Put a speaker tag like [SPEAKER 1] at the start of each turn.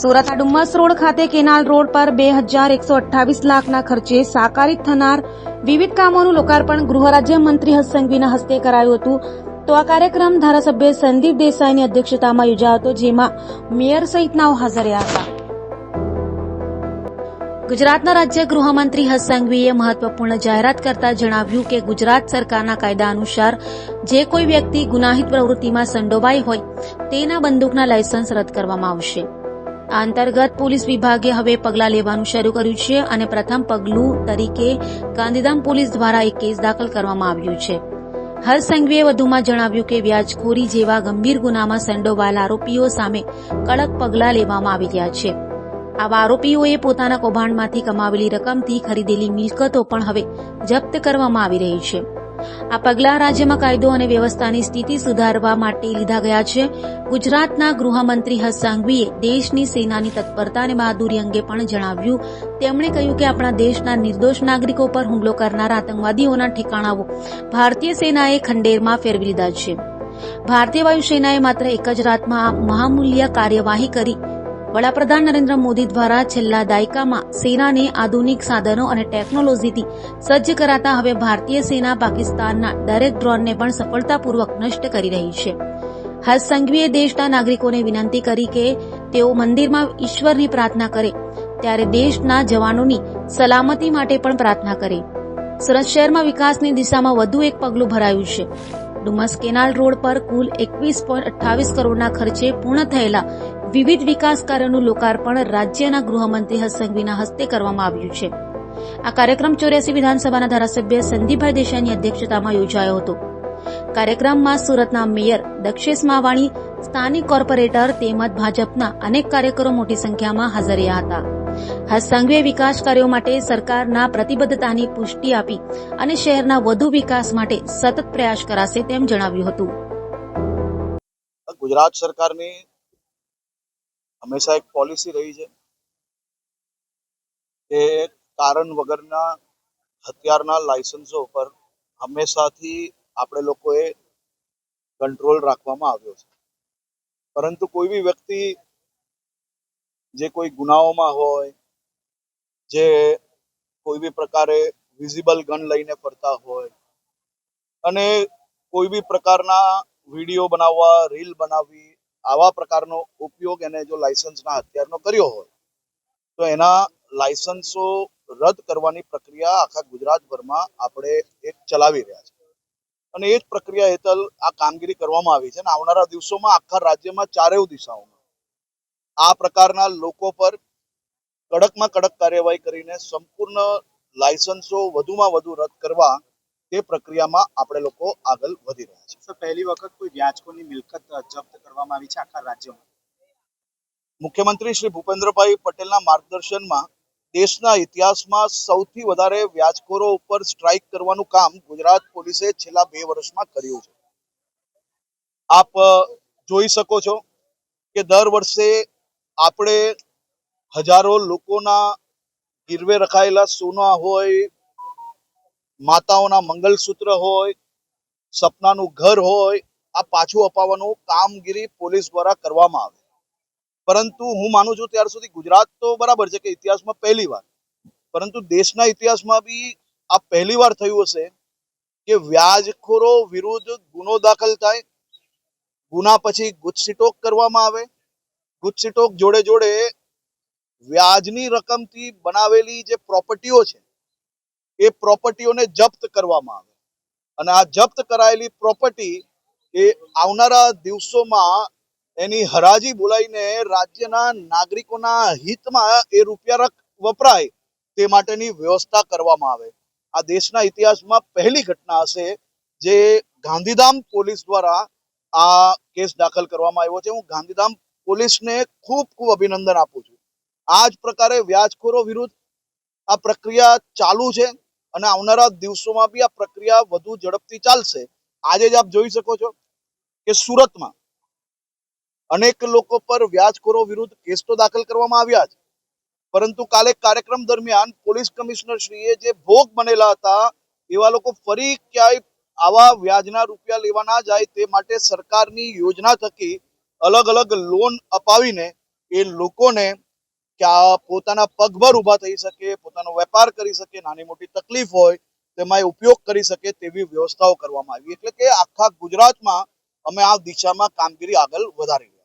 [SPEAKER 1] સુરતના ડુમ્મસ રોડ ખાતે canal road પર બે હજાર એકસો અઠ્ઠાવીસ લાખના ખર્ચે સાકારિત થનાર વિવિધ કામોનું લોકાર્પણ ગૃહ રાજ્યમંત્રી મંત્રી હર્ષ હસ્તે કરાયું હતું. તો આ કાર્યક્રમ ધારાસભ્ય સંદીપ દેસાઈની અધ્યક્ષતામાં યોજાયો હતો, જેમાં મેયર સહિતનાઓ હાજર રહ્યા હતા. ગુજરાતના રાજ્ય ગૃહમંત્રી હર્ષ સંઘવીએ મહત્વપૂર્ણ જાહેરાત કરતા જણાવ્યું કે ગુજરાત સરકારના કાયદા અનુસાર જે કોઈ વ્યક્તિ ગુનાહિત પ્રવૃત્તિમાં સંડોવાઈ હોય તેના બંદૂકના લાયસન્સ રદ કરવામાં આવશે. આ અંતર્ગત પોલીસ વિભાગે હવે પગલાં લેવાનું શરૂ કર્યું છે અને પ્રથમ પગલું તરીકે ગાંધીધામ પોલીસ દ્વારા એક કેસ દાખલ કરવામાં આવ્યું છે. હર્ષ વધુમાં જણાવ્યું કે વ્યાજખોરી જેવા ગંભીર ગુનામાં સંડોવાયેલ આરોપીઓ સામે કડક પગલાં લેવામાં આવી રહ્યા છે. આવા આરોપીઓએ પોતાના કૌભાંડમાંથી કમાવેલી રકમથી ખરીદેલી મિલકતો પણ હવે જપ્ત કરવામાં આવી રહી છે. આ પગલાં રાજ્યમાં કાયદો અને વ્યવસ્થાની સ્થિતિ સુધારવા માટે લીધા ગયા છે. ગુજરાતના ગૃહમંત્રી હસાંગવીએ દેશની સેનાની તત્પરતા અને બહાદુરી અંગે પણ જણાવ્યું. તેમણે કહ્યું કે આપણા દેશના નિર્દોષ નાગરિકો પર હુમલો કરનારા આતંકવાદીઓના ઠેકાણાઓ ભારતીય સેનાએ ખંડેરમાં ફેરવી લીધા છે. ભારતીય વાયુસેનાએ માત્ર એક જ રાતમાં આ મહામૂલ્ય કાર્યવાહી કરી વડાપ્રધાન નરેન્દ્ર મોદી દ્વારા છેલ્લા દાયકામાં સેનાને આધુનિક સાધનો અને ટેકનોલોજીથી સજ્જ કરાતા હવે ભારતીય સેના પાકિસ્તાનના દરેક ડ્રોનને પણ સફળતાપૂર્વક નષ્ટ કરી રહી છે. હર્ષ સંઘવીએ દેશના નાગરિકોને વિનંતી કરી કે તેઓ મંદિરમાં ઈશ્વરની પ્રાર્થના કરે, ત્યારે દેશના જવાનોની સલામતી માટે પણ પ્રાર્થના કરે. સુરત શહેરમાં વિકાસની દિશામાં વધુ એક પગલું ભરાયું છે. ડુમસ કેનાલ રોડ પર કુલ એકવીસ પોઈન્ટ અઠ્ઠાવીસ કરોડના ખર્ચે પૂર્ણ થયેલા વિવિધ વિકાસ કાર્યોનું લોકાર્પણ રાજ્યના ગૃહમંત્રી હર્ષ હસ્તે કરવામાં આવ્યું છે. આ કાર્યક્રમ ચોર્યાસી વિધાનસભાના ધારાસભ્ય સંદીપભાઈ દેસાઈની અધ્યક્ષતામાં યોજાયો હતો. કાર્યક્રમમાં સુરતના મેયર દક્ષેશ માવાણી, સ્થાનિક કોર્પોરેટર તેમજ ભાજપના અનેક કાર્યકરો મોટી સંખ્યામાં હાજર રહ્યા હતા. હર્ષ વિકાસ કાર્યો માટે સરકારના પ્રતિબદ્ધતાની પુષ્ટિ આપી અને શહેરના વધુ વિકાસ માટે સતત પ્રયાસ કરાશે તેમ જણાવ્યું હતું.
[SPEAKER 2] ગુજરાત સરકારની હંમેશા એક પોલિસી રહી છે કે કારણ વગરના હથિયારના લાયસન્સો ઉપર હંમેશાથી આપણે લોકોએ કંટ્રોલ રાખવામાં આવ્યો છે. પરંતુ કોઈ બી વ્યક્તિ જે કોઈ ગુનાઓમાં હોય, જે કોઈ બી પ્રકારે વિઝિબલ ગન લઈને ફરતા હોય અને કોઈ બી પ્રકારના વીડિયો બનાવવા રીલ બનાવવી આવા પ્રકારનો ઉપયોગ એને જો લાયસન્સના હથિયારનો કર્યો હોય, તો એના લાયસન્સો રદ કરવાની પ્રક્રિયા આખા ગુજરાતભરમાં આપણે એક ચલાવી રહ્યા છે. અને એ જ પ્રક્રિયા હેઠળ આ કામગીરી કરવામાં આવી છે અને આવનારા દિવસોમાં આખા રાજ્યમાં ચારેય દિશાઓમાં આ પ્રકારના લોકો પર કડકમાં કડક કાર્યવાહી કરીને સંપૂર્ણ લાયસન્સો વધુમાં વધુ રદ કરવા તે પ્રક્રિયામાં આપણે લોકો આગળ વધી રહ્યા છે
[SPEAKER 3] સર પહેલી વખત કોઈ વ્યાજકોની મિલકત જપ્ત કરવામાં આવી છે આખા રાજ્યમાં?
[SPEAKER 2] મુખ્યમંત્રી શ્રી ભૂપેન્દ્રભાઈ પટેલના માર્ગદર્શનમાં દેશના ઇતિહાસમાં સૌથી વધારે વ્યાજખોરો ઉપર સ્ટ્રાઇક કરવાનું કામ ગુજરાત પોલીસે છેલ્લા બે વર્ષમાં કર્યું છે. આપ જોઈ શકો છો કે દર વર્ષે આપણે હજારો લોકોના ગીરવે રખાયેલા સોના હોય માતાઓના મંગલસૂત્ર હોય, સપનાનું ઘર હોય, આ પાછું અપાવવાનું કામગીરી પોલીસ દ્વારા કરવામાં આવે. પરંતુ હું માનું છું ત્યાર સુધી ગુજરાત તો બરાબર છે કે ઇતિહાસમાં પહેલી વાર. પરંતુ દેશના ઇતિહાસમાં બી આ પહેલી વાર થયું હશે કે વ્યાજખોરો વિરુદ્ધ ગુનો દાખલ થાય, ગુના પછી ગુજસીટોક કરવામાં આવે, ગુજસીટોક જોડે જોડે વ્યાજની રકમથી બનાવેલી જે પ્રોપર્ટીઓ છે એ પ્રોપર્ટીઓને જપ્ત કરવામાં આવે. અને આ જપ્ત કરાયેલી પ્રોપર્ટી એ આવનારા દિવસોમાં એની હરાજી બોલાવીને રાજ્યના નાગરિકોના હિતમાં એ રૂપિયા વપરાય તે માટેની વ્યવસ્થા કરવામાં આવે. આ દેશના ઇતિહાસમાં પહેલી ઘટના હશે જે ગાંધીધામ પોલીસ દ્વારા આ કેસ દાખલ કરવામાં આવ્યો છે. હું ગાંધીધામ પોલીસને ખૂબ ખૂબ અભિનંદન આપું છું. આ જ પ્રકારે વ્યાજખોરો વિરુદ્ધ આ પ્રક્રિયા ચાલુ છે. અને આવનારા દિવસોમાં બી આ પ્રક્રિયા વધુ ઝડપથી ચાલશે. આજે જ આપ જોઈ શકો છો કે સુરતમાં અનેક લોકો પર વ્યાજખોરો વિરુદ્ધ કેસ તો દાખલ કરવામાં આવ્યા છે. પરંતુ કાલે કાર્યક્રમ દરમિયાન પોલીસ કમિશનર શ્રીએ જે ભોગ બનેલા હતા, એવા લોકો ફરી ક્યાંય આવા વ્યાજના રૂપિયા લેવા ના જાય તે માટે સરકારની યોજના થકી અલગ અલગ લોન અપાવીને એ લોકોને કે આ પોતાના પગભર ઊભા થઈ શકે, પોતાનો વેપાર કરી શકે, નાની મોટી તકલીફ હોય, તેમાં એ ઉપયોગ કરી શકે તેવી વ્યવસ્થાઓ કરવામાં આવી. એટલે કે આખા ગુજરાતમાં અમે આ દિશામાં કામગીરી આગળ વધારી